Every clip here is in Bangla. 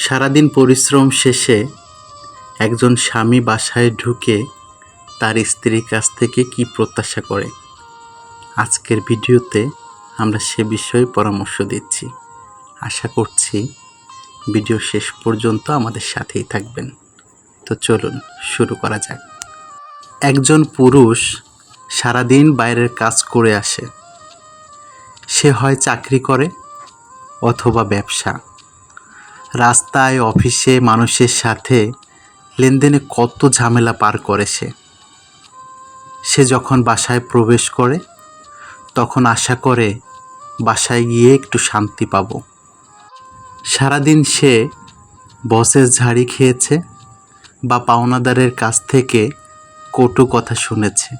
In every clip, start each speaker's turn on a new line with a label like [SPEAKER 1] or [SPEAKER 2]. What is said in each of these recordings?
[SPEAKER 1] সারাদিন পরিশ্রম শেষে একজন স্বামী বাসায় ঢুকে তার স্ত্রীর কাছ থেকে কি প্রত্যাশা করে? আজকের ভিডিওতে আমরা সে বিষয়ে পরামর্শ দিচ্ছি। আশা করছি ভিডিও শেষ পর্যন্ত আমাদের সাথেই থাকবেন। তো চলুন, শুরু করা যাক। একজন পুরুষ সারাদিন বাইরের কাজ করে আসে। সে হয় চাকরি করে অথবা ব্যবসা। রাস্তায়, অফিসে মানুষের সাথে লেনদেনে কত ঝামেলা পার করে সে। সে যখন বাসায় প্রবেশ করে, তখন আশা করে বাসায় গিয়ে একটু শান্তি পাবো। সারাদিন সে বসের ঝাড়ি খেয়েছে বা পাওনাদারের কাছ থেকে কটু কথা শুনেছে।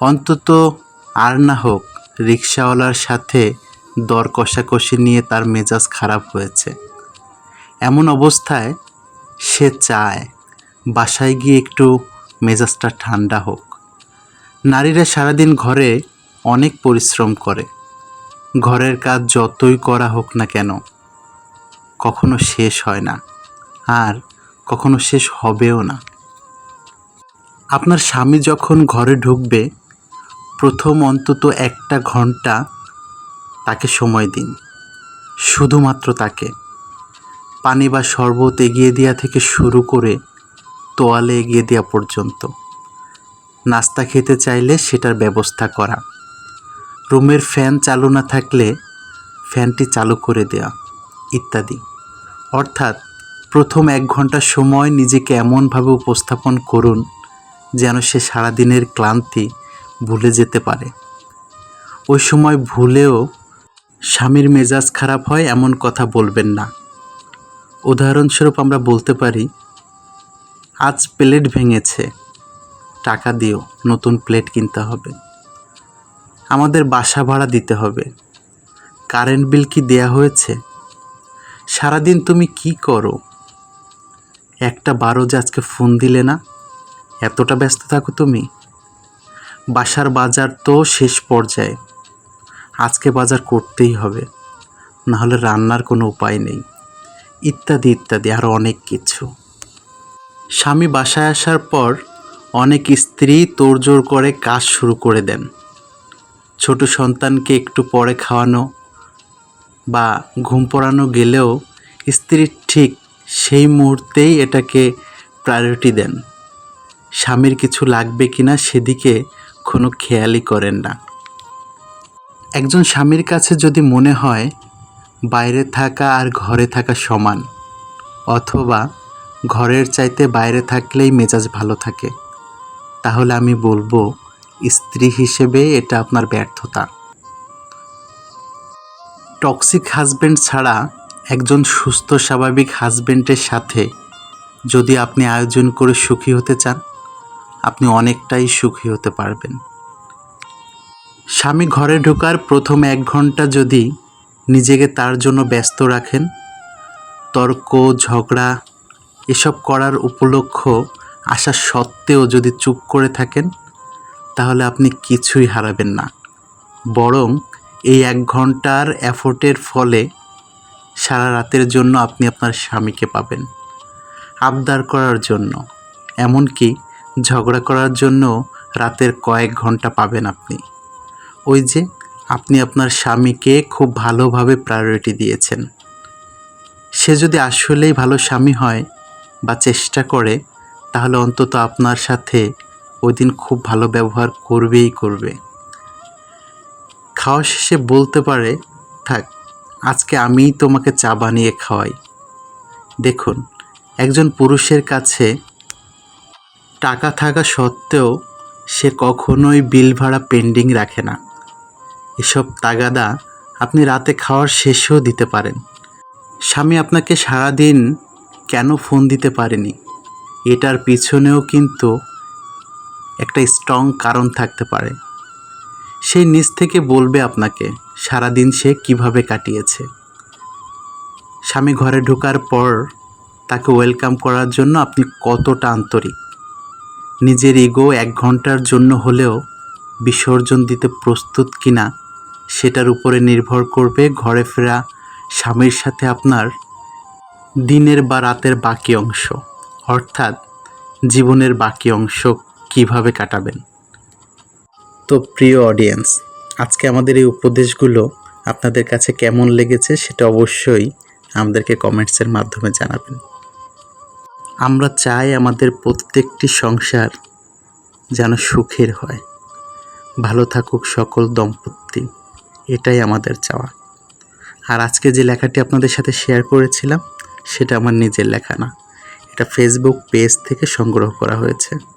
[SPEAKER 1] অন্তত আর না হোক, রিক্সাওয়ালার সাথে দর কষাকষি নিয়ে তার মেজাজ খারাপ হয়েছে। এমন অবস্থায় সে চায় বাসায় গিয়ে একটু মেজাজটা ঠান্ডা হোক। নারীরা সারাদিন ঘরে অনেক পরিশ্রম করে। ঘরের কাজ যতই করা হোক না কেন, কখনো শেষ হয় না আর কখনো শেষ হবেও না। আপনার স্বামী যখন ঘরে ঢুকবে, প্রথম অন্তত একটা ঘণ্টা তাকে সময় দিন। শুধুমাত্র তাকে। পানি বা শরবত এগিয়ে দেওয়া থেকে শুরু করে তোয়ালে এগিয়ে দেওয়া পর্যন্ত। নাস্তা খেতে চাইলে সেটার ব্যবস্থা করা। রুমের ফ্যান চালু না থাকলে ফ্যানটি চালু করে দেওয়া ইত্যাদি। অর্থাৎ প্রথম এক ঘণ্টা সময় নিজেকে এমনভাবে উপস্থাপন করুন যেন সে সারাদিনের ক্লান্তি ভুলে যেতে পারে। ওই সময় ভুলেও স্বামীর মেজাজ খারাপ হয় এমন কথা বলবেন না। উদাহরণস্বরূপ আমরা বলতে পারি, আজ প্লেট ভেঙেছে, টাকা দিও, নতুন প্লেট কিনতে হবে। আমাদের বাসা ভাড়া দিতে হবে। কারেন্ট বিল কি দেয়া হয়েছে? সারাদিন তুমি কি করো? একটা বারো যে আজকে ফোন দিলে না? এতটা ব্যস্ত থাকো তুমি? বাসার বাজার তো শেষ পর্যায়ে। আজকে বাজার করতেই হবে। নাহলে রান্নার কোনো উপায় নেই। ইত্যাদি ইত্যাদি আরও অনেক কিছু। স্বামী বাসায় আসার পর অনেক স্ত্রী তোড়জোড় করে কাজ শুরু করে দেন। ছোট সন্তানকে একটু পরে খাওয়ানো বা ঘুম পড়ানো গেলেও স্ত্রী ঠিক সেই মুহূর্তেই এটাকে প্রায়োরিটি দেন। স্বামীর কিছু লাগবে কিনা সেদিকে কোনো খেয়ালই করেন না। একজন স্বামীর কাছে যদি মনে হয় বাইরে থাকা আর ঘরে থাকা সমান, অথবা ঘরের চাইতে বাইরে থাকলেই মেজাজ ভালো থাকে। তাহলে আমি বলব, স্ত্রী হিসেবে এটা আপনার ব্যর্থতা। টক্সিক হাজব্যান্ড ছাড়া একজন সুস্থ, স্বাভাবিক হাজব্যান্ডের সাথে যদি আপনি আয়োজন করে সুখী হতে চান, আপনি অনেকটাই সুখী হতে পারবেন। স্বামী ঘরে ঢোকার প্রথম এক ঘণ্টা যদি নিজেকে তার জন্য ব্যস্ত রাখেন। তর্ক, ঝগড়া, এসব করার উপলক্ষ আসা সত্ত্বেও যদি চুপ করে থাকেন, তাহলে আপনি কিছুই হারাবেন না। বরং এই এক ঘণ্টার এফোর্টের ফলে সারা রাতের জন্য আপনি আপনার স্বামীকে পাবেন। আবদার করার জন্য, এমনকি ঝগড়া করার জন্য রাতের কয়েক ঘণ্টা পাবেন আপনি। ওই যে আপনি আপনার স্বামীকে খুব ভালোভাবে প্রায়োরিটি দিয়েছেন। সে যদি আসলেই ভালো স্বামী হয় বা চেষ্টা করে, তাহলে অন্তত আপনার সাথে ওই দিন খুব ভালো ব্যবহার করবেই করবে। খাওয়া শেষে বলতে পারে, থাক, আজকে আমিই তোমাকে চা বানিয়ে খাওয়াই। দেখুন, একজন পুরুষের কাছে টাকা থাকা সত্ত্বেও সে কখনোই বিল ভাড়া পেন্ডিং রাখে না। এসব তাগাদা আপনি রাতে খাওয়ার শেষেও দিতে পারেন। স্বামী আপনাকে সারাদিন কেন ফোন দিতে পারেনি? এটার পিছনেও কিন্তু একটা স্ট্রং কারণ থাকতে পারে। সেই নিজ থেকে বলবে আপনাকে সারাদিন সে কীভাবে কাটিয়েছে। স্বামী ঘরে ঢোকার পর তাকে ওয়েলকাম করার জন্য আপনি কতটা আন্তরিক। নিজের ইগো এক ঘণ্টার জন্য হলেও বিসর্জন দিতে প্রস্তুত কিনা সেটার উপরে নির্ভর করবে ঘরে ফেরা স্বামীর সাথে আপনার দিনের বা রাতের বাকি অংশ, অর্থাৎ জীবনের বাকি অংশ কীভাবে কাটাবেন। তো প্রিয় অডিয়েন্স আজকে আমাদের এই উপদেশগুলো আপনাদের কাছে কেমন লেগেছে সেটা অবশ্যই আমাদেরকে কমেন্টসের মাধ্যমে জানাবেন। আমরা চাই আমাদের প্রত্যেকটি সংসার যেন সুখের হয়। ভালো থাকুক সকল দম্পতি। এটাই আমাদের চাওয়া। আর আজকে যে লেখাটি আপনাদের সাথে শেয়ার করেছিলাম, সেটা আমার নিজের লেখা না। এটা ফেসবুক পেজ থেকে সংগ্রহ করা হয়েছে।